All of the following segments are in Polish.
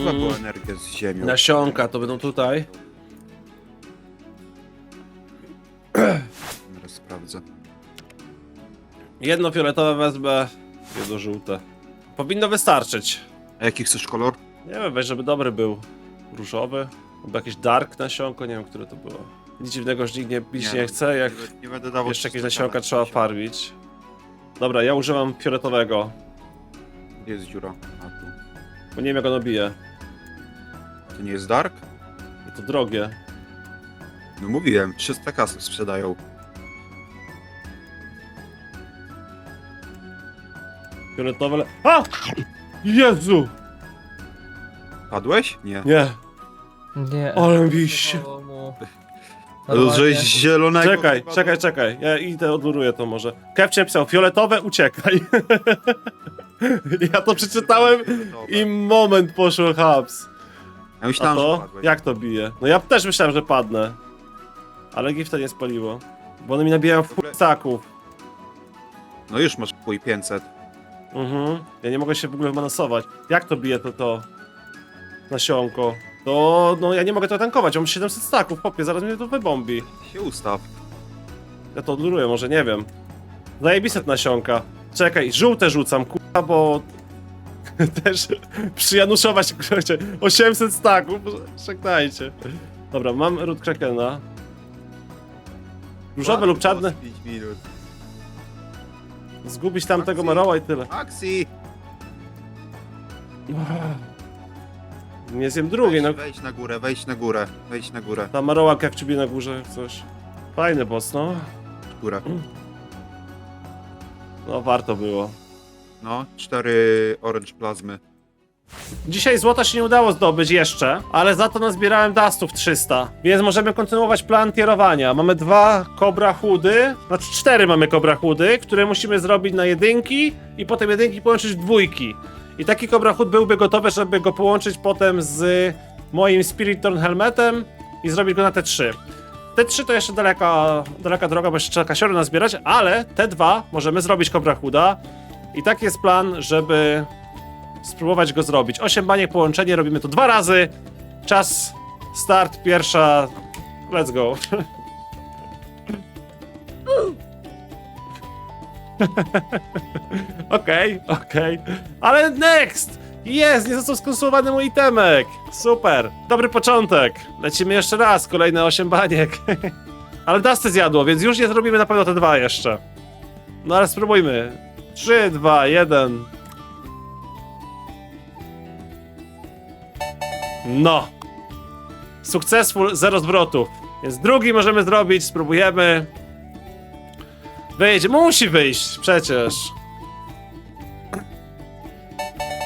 Mm. była energia z ziemią? Nasionka to będą tutaj. Zaraz sprawdzę. Jedno fioletowe wezmę, jedno żółte. Powinno wystarczyć. A jaki chcesz kolor? Nie wiem, weź, żeby dobry był. Różowy, albo jakieś dark nasionko, nie wiem, które to było. Nic dziwnego, że nikt nie pić nie, no, chce, jak Nie, nie będę dawał jeszcze jakieś 300 nasionka trzeba farmić. Dobra, ja używam fioletowego, Gdzie jest dziura? A tu. bo nie wiem jak ono bije. To nie jest dark? To drogie. No mówiłem, 300 kasów sprzedają. Fioletowe... Le... A! Jezu! Padłeś? Nie. Nie. Nie. Ale wiście. Żeś zielonego... Czekaj, chyba czekaj, czekaj. Ja idę, odluruję to może. Kevcie napisał, fioletowe, uciekaj. ja to przeczytałem i moment poszło haps. Ja A myślałem, że to? padłeś. Jak to bije? No ja też myślałem, że padnę. Ale gifta nie spaliło. Bo one mi nabijają w ogóle- ptaków. No już masz pój 500. Mhm. Ja nie mogę się w ogóle wymansować. Jak to bije to to? Nasionko. To, no ja nie mogę to tankować, ja mam 700 staków, popie, zaraz mnie to wybombi. Się ustaw. Ja to odluruję, może nie wiem. Zajebiste nasionka. Czekaj, żółte rzucam, kurwa, bo... Też przyjanuszować, kurczę, 800 staków, żegnajcie. Dobra, mam ród krakena. Różowe lub czarne. 5 minut. Zgubić tamtego Akcji. maroła i tyle. Maxi! Nie zjem drugiej, no. Wejdź, wejdź na górę, wejdź na górę, wejdź na górę. Ta marołak jak ciebie na górze, coś. Fajny boss, no. Górę. No, warto było. No, cztery orange plazmy. Dzisiaj złota się nie udało zdobyć jeszcze, ale za to nazbierałem dustów 300, więc możemy kontynuować plan tierowania. Mamy dwa kobra chudy, znaczy cztery mamy kobra chudy, które musimy zrobić na jedynki i potem jedynki połączyć w dwójki. I taki kobra chud byłby gotowy, żeby go połączyć potem z moim Spiritorn helmetem i zrobić go na te trzy. Te trzy to jeszcze daleka, daleka droga, bo jeszcze trzeba kasiory nazbierać, ale te dwa możemy zrobić kobra chuda. I taki jest plan, żeby spróbować go zrobić. 8 baniek połączenie, robimy to dwa razy. Czas, start, pierwsza. Let's go. Okej, okej. Ale next! Jest, nie został skonsumowany mój itemek. Super, dobry początek. Lecimy jeszcze raz, kolejne 8 baniek. ale Dusty zjadło, więc już nie zrobimy na pewno te dwa jeszcze. No ale spróbujmy. 3, 2, 1. No. Successful, zero zwrotów. Więc drugi możemy zrobić, spróbujemy. Wyjdzie, musi wyjść, przecież.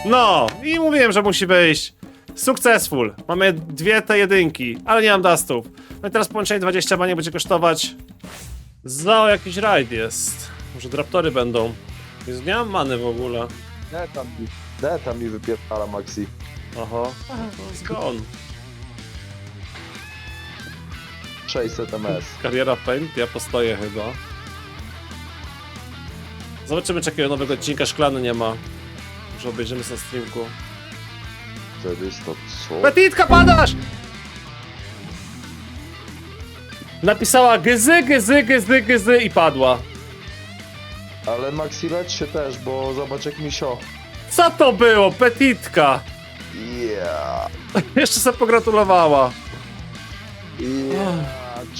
No, i mówiłem, że musi wyjść. Successful. Mamy dwie te jedynki, ale nie mam dustów. No i teraz połączenie 20 baniek będzie kosztować... Za jakiś rajd jest. Może draptory będą. Więc nie mam many w ogóle. Nie, tam mi, nie, tam mi wypierdala Maxi. Oho. Zgon. 600 ms. Kariera Paint, ja postoję chyba. Zobaczymy, czy jakiego nowego odcinka szklany nie ma. Może obejrzymy sobie na streamku. Wtedy jest to co? Petitka, padasz! Napisała gyzy, gyzy, gyzy, gyzy i padła. Ale Maxi lecz się też, bo zobacz jak mi sio. Co to było? Petitka! Yeah. Jeszcze sobie pogratulowała. Yeah.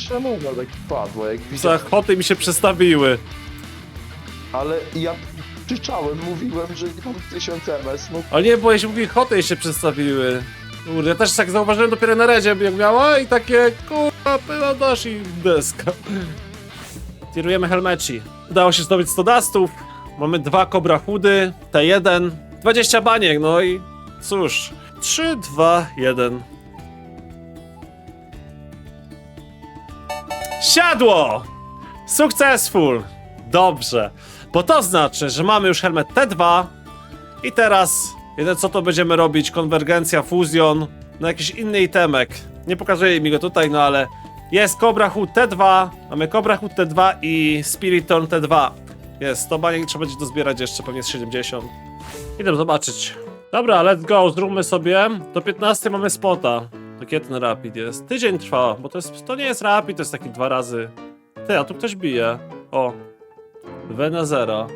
Czemu ona tak padła? Jak Za widziałem, choty mi się przestawiły. ale ja krzyczałem, mówiłem, że mam 1000 ms, no Ale nie, bo jeśli mówi choty jej się przestawiły. Kurde, ja też tak zauważyłem dopiero na redzie, jak miała i takie kurwa, pyla dasz i deska. Tirujemy helmeci. Udało się zdobyć 100 dustów. Mamy dwa kobra chudy, T1, 20 baniek, no i cóż. 3, 2, 1. Siadło! Successful! Dobrze. Bo to znaczy, że mamy już helmet T2 i teraz jedyne co to będziemy robić, konwergencja, fuzjon na jakiś inny itemek. Nie pokazuję mi go tutaj, no ale jest Cobra Hood T2, mamy Cobra Hood T2 i Spiriton T2. Jest, to baniek trzeba będzie dozbierać jeszcze, pewnie z 70. Idę zobaczyć. Dobra, let's go, zróbmy sobie. Do 15 mamy spota. To kiedy ten rapid jest? Tydzień trwa, bo to jest, to nie jest rapid, to jest taki dwa razy. Ty, a tu ktoś bije. O. Venezera.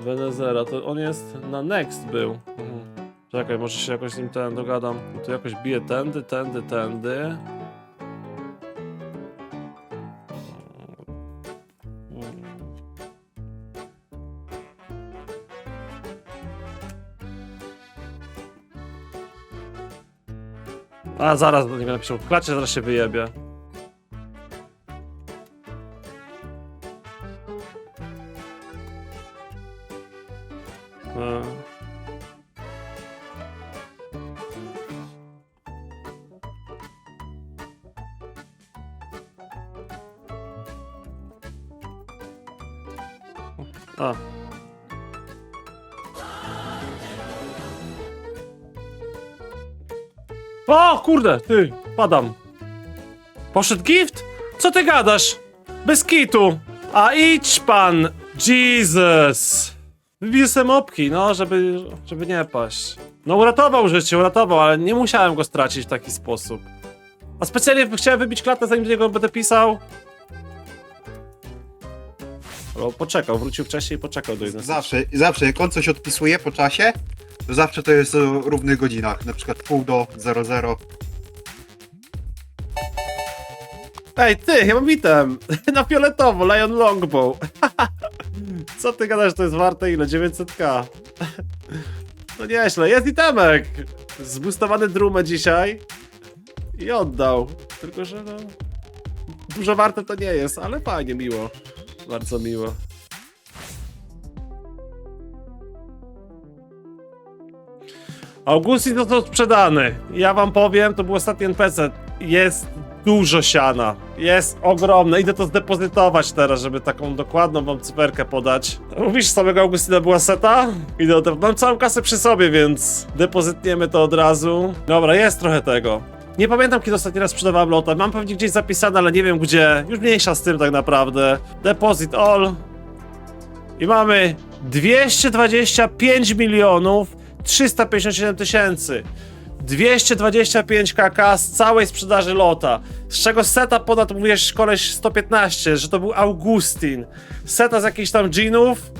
Venezera, to on jest na next był. Mhm. Czekaj, może się jakoś z nim ten dogadam. Tu jakoś bije tędy, tędy, tędy. A zaraz do niego napiszę. Klacie, zaraz się wyjebie. E. A. O, kurde, ty, padam. Poszedł gift? Co ty gadasz? Bez kitu. A idź pan, Jesus. Wybiję sobie mopki, no, żeby, żeby nie paść. No uratował życie, uratował, ale nie musiałem go stracić w taki sposób. A specjalnie chciałem wybić klatę, zanim do niego będę pisał. O, poczekał, wrócił wcześniej i poczekał do jednego. Zawsze, zawsze, jak on coś odpisuje po czasie, zawsze to jest o równych godzinach, na przykład pół do 00. Ej, ty, ja mam item. Na fioletowo, Lion Longbow. Co ty gadasz, to jest warte ile? 900k. No nieźle, jest itemek. Zbustowany drumę dzisiaj. I oddał. Tylko, że no... Dużo warte to nie jest, ale fajnie, miło. Bardzo miło. Augustin to, to sprzedany. Ja wam powiem, to był ostatni NPC. Jest dużo siana. Jest ogromne. Idę to zdepozytować teraz, żeby taką dokładną wam cyferkę podać. Mówisz, samego Augustina była seta? Idę od... Mam całą kasę przy sobie, więc depozytniemy to od razu. Dobra, jest trochę tego. Nie pamiętam, kiedy ostatni raz sprzedawałem lota. Mam pewnie gdzieś zapisane, ale nie wiem gdzie. Już mniejsza z tym tak naprawdę. Deposit all. I mamy 225 milionów 357 tysięcy. 225 kk z całej sprzedaży lota. Z czego seta ponad mówiłeś koleś 115, że to był Augustin. Seta z jakichś tam dżinów.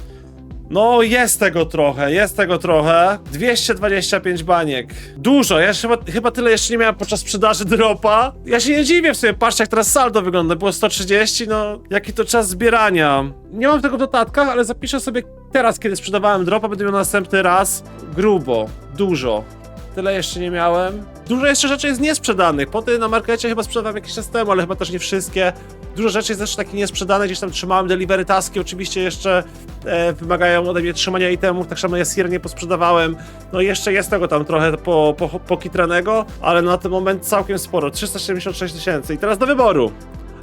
No, jest tego trochę, jest tego trochę. 225 baniek. Dużo, ja chyba, chyba tyle jeszcze nie miałem podczas sprzedaży dropa. Ja się nie dziwię w sumie, patrzcie jak teraz saldo wygląda. Było 130, no jaki to czas zbierania. Nie mam tego w notatkach, ale zapiszę sobie teraz, kiedy sprzedawałem dropa, będę miał następny raz. Grubo, dużo. Tyle jeszcze nie miałem. Dużo jeszcze rzeczy jest niesprzedanych. Poty na markecie chyba sprzedawałem jakiś czas temu, ale chyba też nie wszystkie. Dużo rzeczy jest też takich niesprzedanych, gdzieś tam trzymałem delivery taski, oczywiście jeszcze e, wymagają ode mnie trzymania itemów, tak samo ja Sir nie posprzedawałem. No i jeszcze jest tego tam trochę po, po, pokitranego, ale na ten moment całkiem sporo, 376 tysięcy. I teraz do wyboru.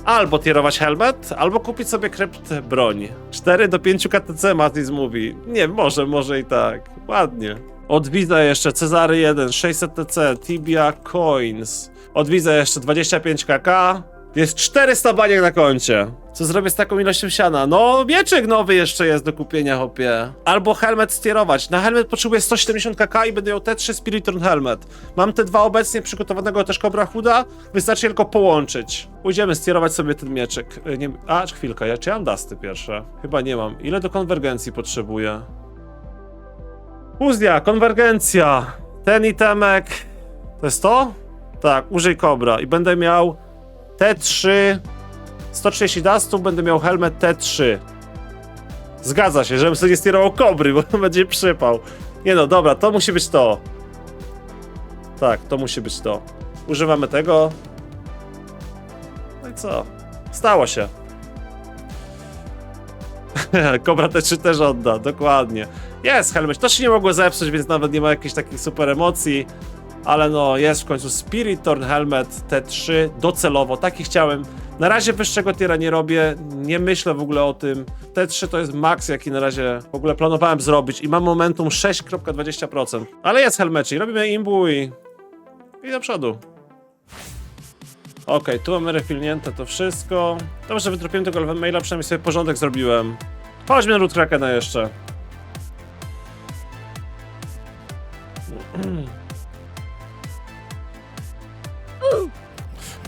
Albo tierować helmet, albo kupić sobie krypt broń. 4 do 5 KTC Matis mówi. Nie, może, może i tak. Ładnie. Odwiza jeszcze Cezary 1, 600 TC, Tibia Coins. Odwiza jeszcze 25 kk. Jest 400 baniek na koncie. Co zrobię z taką ilością siana? No, mieczek nowy jeszcze jest do kupienia, hopie. Albo helmet stierować. Na helmet potrzebuję 170 kk i będę miał T3 Spiriturn Helmet. Mam te dwa obecnie przygotowanego też Cobra Huda. Wystarczy tylko połączyć. Pójdziemy stierować sobie ten mieczek. Y, Nie, a, chwilkę, ja, czy ja mam pierwsze? Chyba nie mam. Ile do konwergencji potrzebuję? Fuzja, konwergencja. Ten itemek. To jest to? Tak, użyj Cobra i będę miał T3. 130 dustów, będę miał helmet T3. Zgadza się, żebym sobie nie stierował kobry, bo będzie przypał. Nie no, dobra, to musi być to. Tak, to musi być to. Używamy tego. No i co? Stało się. Kobra T3 też odda, dokładnie. Jest helmet, to się nie mogło zepsuć, więc nawet nie ma jakichś takich super emocji. Ale no, jest w końcu Spirit Torn Helmet T3 docelowo, taki chciałem. Na razie wyższego tiera nie robię, nie myślę w ogóle o tym. T3 to jest maks, jaki na razie w ogóle planowałem zrobić i mam momentum 6.20%. Ale jest helmecik, robimy imbu i... i do przodu. Okej, tu mamy refilnięte to wszystko. Dobrze, wytropiłem tego maila, przynajmniej sobie porządek zrobiłem. Chodźmy na Root Krakena jeszcze.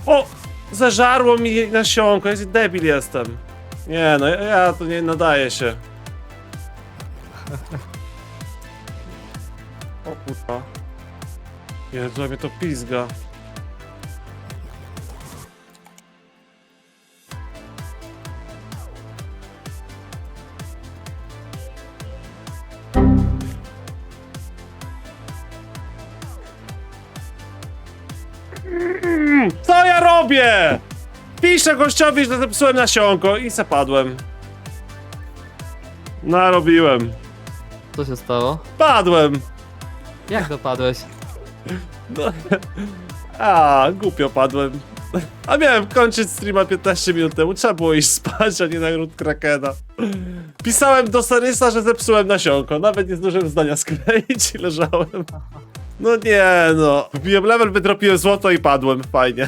O! Zażarło mi nasionko, jest debil jestem. Nie no, ja tu nie nadaję się. O kurwa. Jezu, jak mnie to pizga. Robię? Piszę gościowi, że zepsułem nasionko i zapadłem. Narobiłem. Co się stało? Padłem. Jak dopadłeś? No. A, głupio padłem. A miałem kończyć streama 15 minut temu. Trzeba było iść spać, a nie na gród Krakena. Pisałem do Sarysa, że zepsułem nasionko. Nawet nie zdążyłem zdania skleić i leżałem. No nie no. Wbiłem level, wydropiłem złoto i padłem. Fajnie.